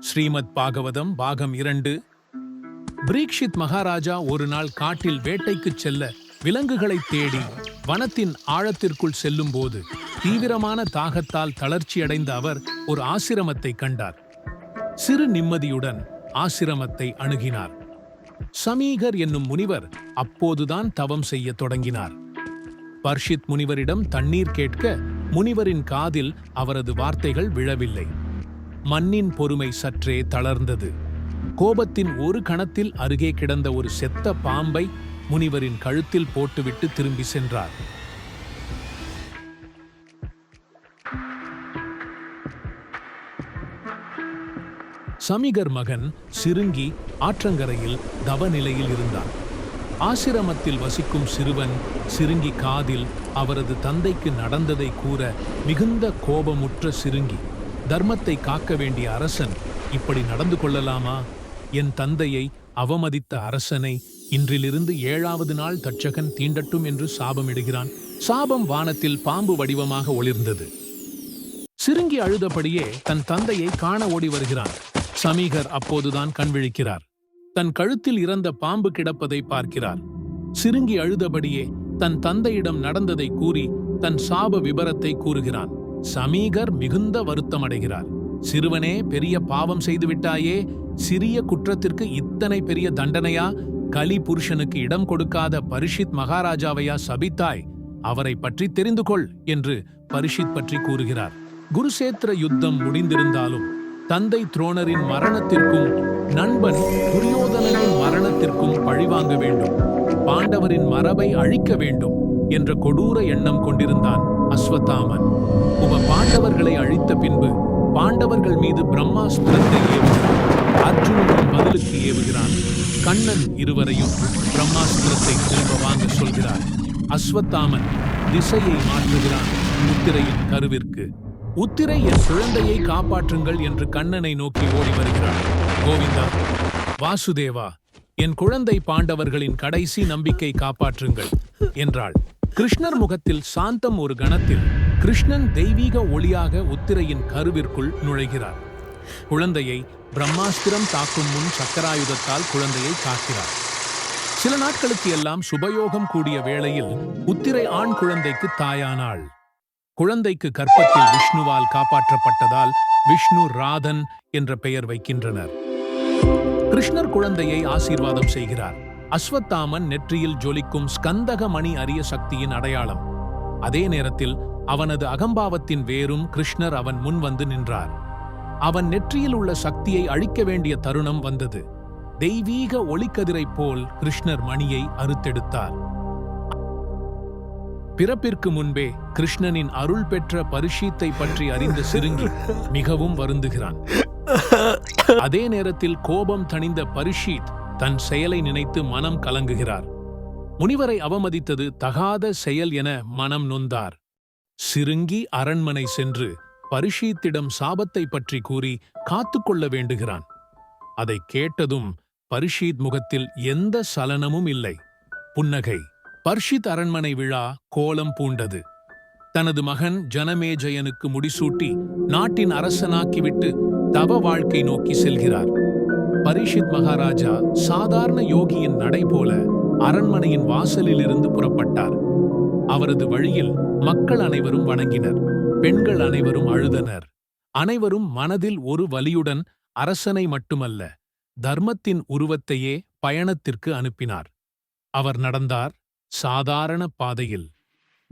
ஸ்ரீமத் பாகவதம் பாகம் இரண்டு. பிரீக்ஷித் மகாராஜா ஒரு நாள் காட்டில் வேட்டைக்குச் செல்ல விலங்குகளைத் தேடி வனத்தின் ஆழத்திற்குள் செல்லும்போது தீவிரமான தாகத்தால் தளர்ச்சியடைந்த அவர் ஒரு ஆசிரமத்தை கண்டார். சிறு நிம்மதியுடன் ஆசிரமத்தை அணுகினார். சமீகர் என்னும் முனிவர் அப்போதுதான் தவம் செய்யத் தொடங்கினார். பர்ஷித் முனிவரிடம் தண்ணீர் கேட்க முனிவரின் காதில் அவரது வார்த்தைகள் விழவில்லை. மண்ணின் பொறுமை சற்றே தளர்ந்தது. கோபத்தின் ஒரு கணத்தில் அருகே கிடந்த ஒரு செத்த பாம்பை முனிவரின் கழுத்தில் போட்டுவிட்டு திரும்பி சென்றார். சமிகர் மகன் சிறுங்கி ஆற்றங்கரையில் தவநிலையில் இருந்தான். ஆசிரமத்தில் வசிக்கும் சிறுவன் சிறுங்கி காதில் அவரது தந்தைக்கு நடந்ததை கூற மிகுந்த கோபமுற்ற சிறுங்கி தர்மத்தை காக்க வேண்டிய அரசன் இப்படி நடந்து கொள்ளலாமா? என் தந்தையை அவமதித்த அரசனை இன்றிலிருந்து ஏழாவது நாள் தட்சகன் தீண்டட்டும் என்று சாபமிடுகிறான். சாபம் வானத்தில் பாம்பு வடிவமாக ஒளிர்ந்தது. சிறுங்கி அழுதபடியே தன் தந்தையை காண ஓடி வருகிறான். சமீகர் அப்போதுதான் கண் விழிக்கிறார். தன் கழுத்தில் இறந்த பாம்பு கிடப்பதை பார்க்கிறார். சிறுங்கி அழுதபடியே தன் தந்தையிடம் நடந்ததை கூறி தன் சாப விபரத்தை கூறுகிறான். சமீகர் மிகுந்த வருத்தமடைகிறார். சிறுவனே பெரிய பாவம் செய்துவிட்டாயே சிறிய குற்றத்திற்கு இத்தனை பெரிய தண்டனையா? கலி புருஷனுக்கு இடம் கொடுக்காத பரிஷித் மகாராஜாவையா சபித்தாய்? அவரை பற்றி தெரிந்து கொள் என்று பரிஷித் பற்றி கூறுகிறார். குருசேத்திர யுத்தம் முடிந்திருந்தாலும் தந்தை துரோணரின் மரணத்திற்கும் நண்பன் துரியோதனனின் மரணத்திற்கும் பழிவாங்க வேண்டும். பாண்டவரின் மரபை அழிக்க வேண்டும் என்ற கொடூர எண்ணம் கொண்டிருந்தான் அஸ்வத்தாமன். பாண்டவர்களை அழித்த பின்பு பாண்டவர்கள் மீது பிரம்மாஸ்திரத்தை ஏவுகிறான். அர்ஜுனன் பதிலுக்கு ஏவுகிறான். கண்ணன் இருவரையும் பிரம்மாஸ்திரத்தை திரும்ப வாங்க சொல்கிறார். அஸ்வத்தாமன் திசையை மாற்றுகிறான் உத்திரையின் கருவிற்கு. உத்திரை என் குழந்தையை காப்பாற்றுங்கள் என்று கண்ணனை நோக்கி ஓடி வருகிறார் கோவிந்தா வாசுதேவா என் குழந்தை பாண்டவர்களின் கடைசி நம்பிக்கை காப்பாற்றுங்கள் என்றாள். கிருஷ்ணர் முகத்தில் சாந்தம் ஒரு கணத்தில் கிருஷ்ணன் தெய்வீக ஒளியாக உத்திரையின் கருவிற்குள் நுழைகிறார். குழந்தையை பிரம்மாஸ்திரம் தாக்கும் முன் சக்கராயுதத்தால் குழந்தையை காக்கிறார். சில நாட்களுக்கு எல்லாம் சுபயோகம் கூடிய வேளையில் உத்திரை ஆண் குழந்தைக்கு தாயானாள். குழந்தைக்கு கர்ப்பத்தில் விஷ்ணுவால் காப்பாற்றப்பட்டதால் விஷ்ணு ராதன் என்ற பெயர் வைக்கின்றனர். கிருஷ்ணர் குழந்தையை ஆசீர்வாதம் செய்கிறார். அஸ்வத்தாமன் நெற்றியில் ஜொலிக்கும் ஸ்கந்தக மணி அரிய சக்தியின் அடையாளம். அதே நேரத்தில் அவனது அகம்பாவத்தின் வேரும் கிருஷ்ணர் அவன் முன் வந்து நின்றார். அவன் நெற்றியில் உள்ள சக்தியை அழிக்க வேண்டிய தருணம் வந்தது. தெய்வீக ஒளிக்கதிரைப் போல் கிருஷ்ணர் மணியை அறுத்தெடுத்தார். பிறப்பிற்கு முன்பே கிருஷ்ணனின் அருள் பெற்ற பரிஷீத்தை பற்றி அறிந்த சிறுங்கி மிகவும் வருந்துகிறான். அதே நேரத்தில் கோபம் தணிந்த பரிஷீத் தன் செயலை நினைத்து மனம் கலங்குகிறார். முனிவரை அவமதித்தது தகாத செயல் என மனம் நொந்தார். சிறுங்கி அரண்மனை சென்று பரிஷீத்திடம் சாபத்தை பற்றி கூறி காத்துக்கொள்ள வேண்டுகிறான். அதை கேட்டதும் பரிஷீத் முகத்தில் எந்த சலனமும் இல்லை. புன்னகை. பர்ஷித் அரண்மனை விழா கோலம் பூண்டது. தனது மகன் ஜனமேஜயனுக்கு முடிசூட்டி நாட்டின் அரசனாக்கிவிட்டு தவ வாழ்க்கை நோக்கி செல்கிறார். பரிஷித் மகாராஜா சாதாரண யோகியின் நடை போல அரண்மனையின் வாசலிலிருந்து புறப்பட்டார். அவரது வழியில் மக்கள் அனைவரும் வணங்கினர். பெண்கள் அனைவரும் அழுதனர். அனைவரும் மனதில் ஒரு வலியுடன் அரசனை மட்டுமல்ல தர்மத்தின் உருவத்தையே பயணத்திற்கு அனுப்பினார். அவர் நடந்தார் சாதாரண பாதையில்.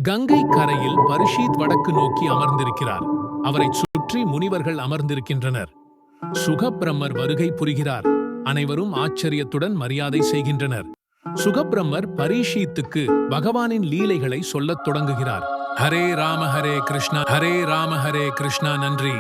கங்கை கரையில் பரிஷீத் வடக்கு நோக்கி அமர்ந்திருக்கிறார். அவரைச் சுற்றி முனிவர்கள் அமர்ந்திருக்கின்றனர். சுகப்பிரமர் வருகை புரிகிறார். அனைவரும் ஆச்சரியத்துடன் மரியாதை செய்கின்றனர். சுகப்பிரம்மர் பரீஷீத்துக்கு பகவானின் லீலைகளை சொல்லத் தொடங்குகிறார். ஹரே ராம ஹரே கிருஷ்ணா ஹரே ராம ஹரே கிருஷ்ணா நன்றி.